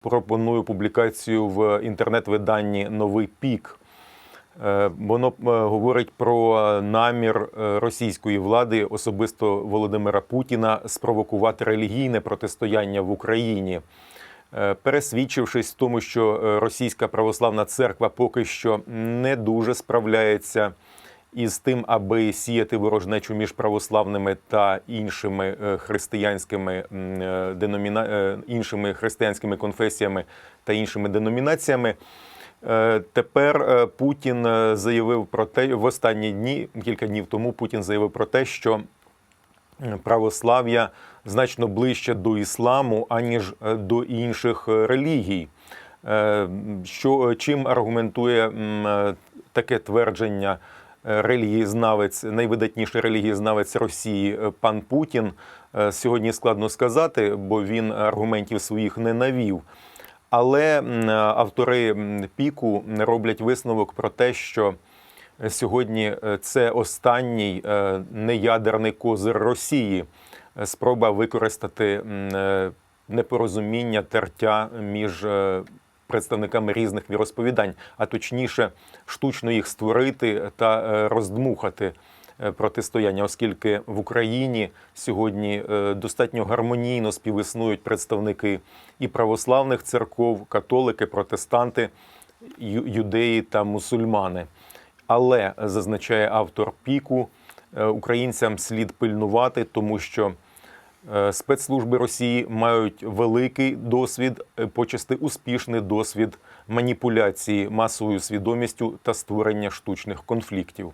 пропоную публікацію в інтернет-виданні Новий пік. Е, Воно е, говорить про намір е, російської влади, особисто Володимира Путіна, спровокувати релігійне протистояння в Україні. Пересвідчившись в тому, що російська православна церква поки що не дуже справляється із тим, аби сіяти ворожнечу між православними та іншими е, християнськими е, деноміна... е, іншими християнськими конфесіями та іншими деномінаціями. Тепер Путін заявив про те, в останні дні, кілька днів тому, Путін заявив про те, що православ'я значно ближче до ісламу, аніж до інших релігій. Що чим аргументує таке твердження релігієзнавець, найвидатніший релігієзнавець Росії е, пан Путін? Е, Сьогодні складно сказати, бо він аргументів своїх не навів. Але автори піку роблять висновок про те, що сьогодні е, це останній е, неядерний козир Росії. Е, Спроба використати е, непорозуміння тертя між е, представниками різних віросповідань, а точніше, штучно їх створити та е, роздмухати е, протистояння, оскільки в Україні сьогодні е, достатньо гармонійно співіснують представники і православних церков, католики, протестанти, юдеї та мусульмани. Але зазначає автор піку, українцям слід пильнувати, тому що спецслужби Росії мають великий досвід, е, почасти успішний досвід маніпуляції масовою свідомістю та створення штучних конфліктів.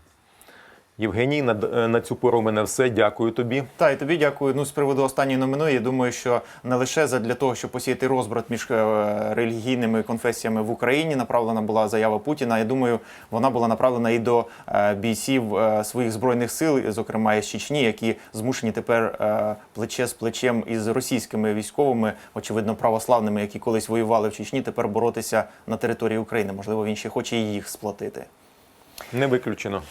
Євгеній, на, на цю пору мене все. Дякую тобі. Та і тобі дякую. Ну з приводу останньої новини. Я думаю, що не лише для того, щоб посіяти розбрат між е, релігійними конфесіями в Україні, направлена була заява Путіна. Я думаю, вона була направлена і до е, бійців е, своїх збройних сил, зокрема із Чечні, які змушені тепер е, плече з плечем із російськими військовими, очевидно, православними, які колись воювали в Чечні, тепер боротися на території України. Можливо, він ще хоче і їх сплатити. Не виключено.